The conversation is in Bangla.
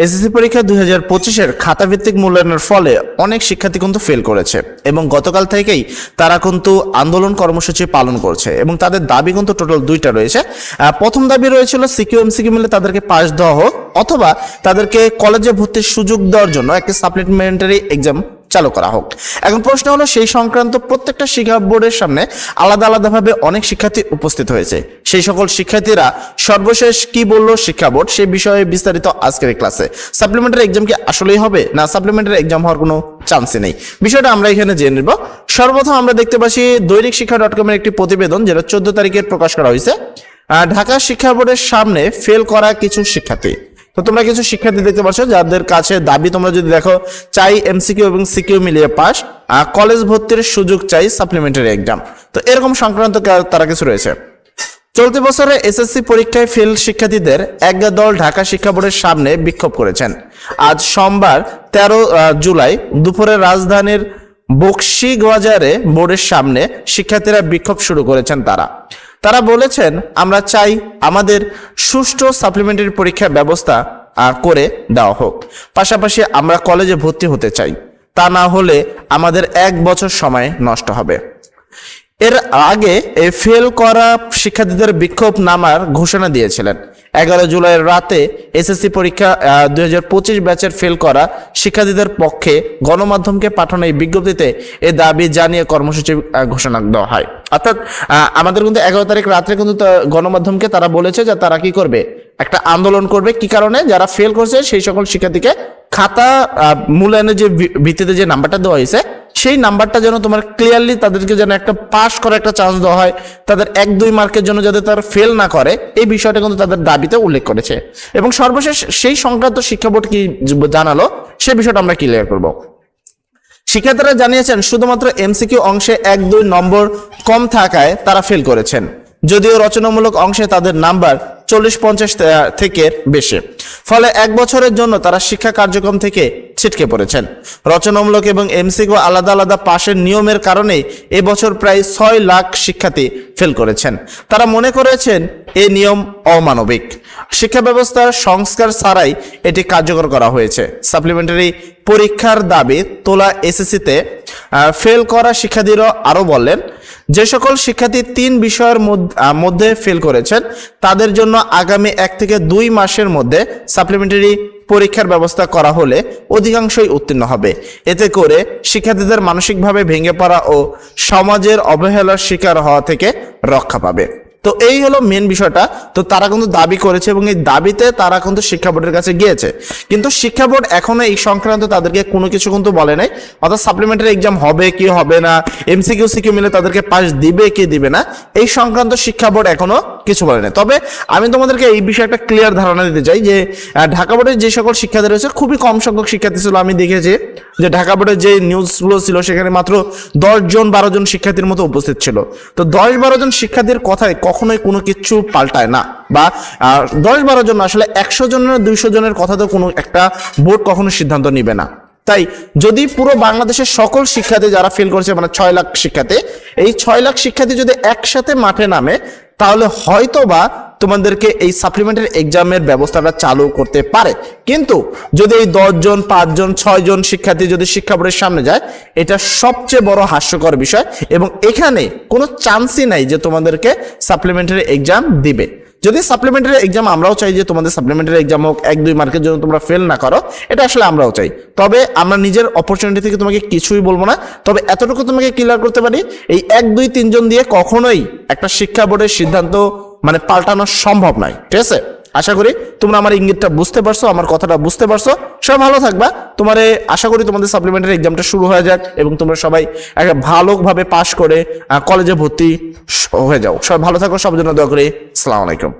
এসএসসি পরীক্ষা দুই হাজার পঁচিশের খাতাভিত্তিক মূল্যায়নের ফলে অনেক শিক্ষার্থী কিন্তু ফেল করেছে এবং গতকাল থেকেই তারা কিন্তু আন্দোলন কর্মসূচি পালন করছে এবং তাদের দাবি কিন্তু টোটাল দুইটা রয়েছে। প্রথম দাবি রয়েছিল সিকিউ এমসিকিউ মিলে তাদেরকে পাস দেওয়া হোক অথবা তাদেরকে কলেজে ভর্তির সুযোগ দেওয়ার জন্য একটি সাপ্লিমেন্টারি এক্সাম চালু করা হোক। এখন প্রশ্ন হলো, সেই সংক্রান্ত প্রত্যেকটা শিক্ষা বোর্ডের সামনে আলাদা আলাদাভাবে অনেক শিক্ষার্থী উপস্থিত হয়েছে। সেই সকল শিক্ষার্থীরা সর্বশেষ কি বলল শিক্ষা বোর্ড সে বিষয়ে বিস্তারিত আজকের ক্লাসে। সাপ্লিমেন্টারি এক্সাম কি আসলেই হবে, না সাপ্লিমেন্টারি এক্সাম হওয়ার কোনো চান্সই নেই? বিষয়টা আমরা এখানে জেনে নেব। সর্বপ্রথম আমরা দেখতে পাচ্ছি দৈনিক শিক্ষা ডট কমের একটি প্রতিবেদন, যেটা চোদ্দ তারিখে প্রকাশ করা হয়েছে। ঢাকা শিক্ষা বোর্ডের সামনে ফেল করা কিছু শিক্ষার্থী। তো তোমরা কিছু শিক্ষার্থী দেখতে পাচ্ছ, যাদের কাছে দাবি তোমরা যদি দেখো, চাই এমসিকিউ এবং সিকিউ মিলিয়ে পাস কলেজ ভর্তির সুযোগ চাই সাপ্লিমেন্টারি এক্সাম তো এরকম সংক্রান্ত তারা কিছু রয়েছে। চলতি বছরে এসএসসি পরীক্ষায় ফেল শিক্ষার্থীদের এক দল ঢাকা শিক্ষা বোর্ডের সামনে বিক্ষোভ করেছেন। আজ সোমবার তেরো জুলাই দুপুরে রাজধানীর বক্সিগবাজারে বোর্ডের সামনে শিক্ষার্থীরা বিক্ষোভ শুরু করেছেন তারা। তারা বলেছেন, আমরা চাই আমাদের সুষ্ঠু সাপ্লিমেন্টারি পরীক্ষা ব্যবস্থা করে দেওয়া হোক। পাশাপাশি আমরা কলেজে ভর্তি হতে চাই। তা না হলে আমাদের এক বছর সময় নষ্ট হবে। এর আগে ফেল করা শিক্ষার্থীদের বিক্ষোভ নামার ঘোষণা দিয়েছিলেন। এগারো জুলাইয়ের রাতে এসএসসি পরীক্ষা দুই হাজার পঁচিশ ব্যাচের ফেল করা শিক্ষার্থীদের পক্ষে গণমাধ্যমকে পাঠানো এই বিজ্ঞপ্তিতে এ দাবি জানিয়ে কর্মসূচি ঘোষণা দেওয়া হয়। অর্থাৎ আমাদের কিন্তু এগারো তারিখ রাত্রে কিন্তু গণমাধ্যমকে তারা বলেছে যে তারা কি করবে? একটা আন্দোলন করবে। কি কারণে? যারা ফেল করছে সেই সকল শিক্ষার্থীকে খাতা মূল্যায়নের যে ভিত্তিতে যে নাম্বারটা দেওয়া হয়েছে সেই নাম্বারটা যেন তোমার ক্লিয়ারলি তাদেরকে যেন একটা পাস করার একটা চান্স দেওয়া হয়, তাদের এক দুই মার্কের জন্য যাতে তারা ফেল না করে, এই বিষয়টা কিন্তু তাদের দাবিতে উল্লেখ করেছে। এবং সর্বশেষ সেই সংক্রান্ত শিক্ষা বোর্ড কি জানালো, সে বিষয়টা আমরা ক্লিয়ার করব। শিক্ষার্থীরা জানিয়েছেন, শুধুমাত্র এমসিকিউ অংশে এক দুই নম্বর কম থাকায় তারা ফেল করেছেন। যদিও রচনামূলক অংশে তাদের নাম্বার চল্লিশ পঞ্চাশ থেকে বেশি। ফলে এক বছরের জন্য তারা শিক্ষা কার্যক্রম থেকে ছিটকে পড়েছেন। রচনামূলক এবং এমসিকিউ আলাদা আলাদা পাশের নিয়মের কারণে এবছর প্রায় ছয় লাখ শিক্ষার্থী ফেল করেছেন। তারা মনে করেছেন এ নিয়ম অমানবিক। শিক্ষা ব্যবস্থার সংস্কার ছাড়াই এটি কার্যকর করা হয়েছে। সাপ্লিমেন্টারি পরীক্ষার দাবি তোলা এসএসসিতে ফেল করা শিক্ষার্থীরা আরও বললেন যে সকল শিক্ষার্থী তিন বিষয়ের মধ্য- ফেল করেছেন, তাদের জন্য আগামী এক থেকে দুই মাসের মধ্যে সাপ্লিমেন্টারি পরীক্ষার ব্যবস্থা করা হলে অধিকাংশই উত্তীর্ণ হবে। এতে করে শিক্ষার্থীদের মানসিকভাবে ভেঙে পড়া ও সমাজের অবহেলার শিকার হওয়া থেকে রক্ষা পাবে। তো এই হলো মেন বিষয়টা। তো তারা কিন্তু দাবি করেছে এবং এই দাবিতে তারা কিন্তু শিক্ষা বোর্ডের কাছে গিয়েছে। কিন্তু শিক্ষা বোর্ড এখনও এই সংক্রান্ত তাদেরকে কোনো কিছু কিন্তু বলে নাই। অর্থাৎ সাপ্লিমেন্টারি এক্সাম হবে কি হবে না এমসিকিউ সিকিউ মিলে তাদেরকে পাস দিবে কি দিবে না, এই সংক্রান্ত শিক্ষা বোর্ড এখনও কিছু বলে নাই তবে আমি তোমাদেরকে এই বিষয়ে একটা ক্লিয়ার ধারণা দিতে চাই যে ঢাকা বোর্ডের যে সকল শিক্ষার্থী রয়েছে, খুবই কম সংখ্যক শিক্ষার্থী ছিল। আমি দেখেছি যে ঢাকা বোর্ডের যে নিউজগুলো ছিল, সেখানে মাত্র দশ জন বারো জন শিক্ষার্থীর মতো উপস্থিত ছিল। তো দশ বারো জন শিক্ষার্থীর কথায় কখনোই কোনো কিছু পাল্টায় না। বা দশ বারো জন আসলে একশো জনের দুইশো জনের কথা তো কোনো একটা বোর্ড কখনো সিদ্ধান্ত নিবে না। তাই যদি পুরো বাংলাদেশের সকল শিক্ষার্থী যারা ফেল করেছে মানে ছয় লাখ শিক্ষার্থী, এই ছয় লাখ শিক্ষার্থী যদি একসাথে মাঠে নামে তাহলে হয়তো বা তোমাদেরকে এই সাপ্লিমেন্টারি এক্সামের ব্যবস্থাটা চালু করতে পারে। কিন্তু যদি এই দশজন, পাঁচজন, ছয়জন শিক্ষার্থী যদি শিক্ষা বোর্ডের সামনে যায়, এটা সবচেয়ে বড় হাস্যকর বিষয় এবং এখানে কোনো চান্সই নাই যে তোমাদেরকে সাপ্লিমেন্টারি এক্সাম দিবে। যদি সাপ্লিমেন্টারি এক্সাম আমরাও চাই যে তোমাদের সাপ্লিমেন্টারি এক্সাম হোক, এক, দুই মার্কের জন্য তোমরা ফেল না করো, এটা আসলে আমরাও চাই। তবে আমরা নিজের অপরচুনিটি থেকে তোমাকে কিছুই বলব না, তবে এতটুকু তোমাকে ক্লিয়ার করতে পারি, এই এক, দুই, তিনজন দিয়ে কখনোই একটা শিক্ষা বোর্ডের সিদ্ধান্ত মানে পাল্টানো সম্ভব নয়, ঠিক আছে? আশা করি তোমরা আমার ইঙ্গিতটা বুঝতে পারছ, আমার কথাটা বুঝতে পারছ। সব ভালো থাকবা। তোমারে আশা করি তোমাদের সাপ্লিমেন্টারি এক্সামটা শুরু হয়ে যাক এবং তোমরা সবাই একটা ভালোভাবে পাশ করে কলেজে ভর্তি হয়ে যাও। সবাই ভালো থাকো সব জন্য দোয়া করি। আলাইকুম।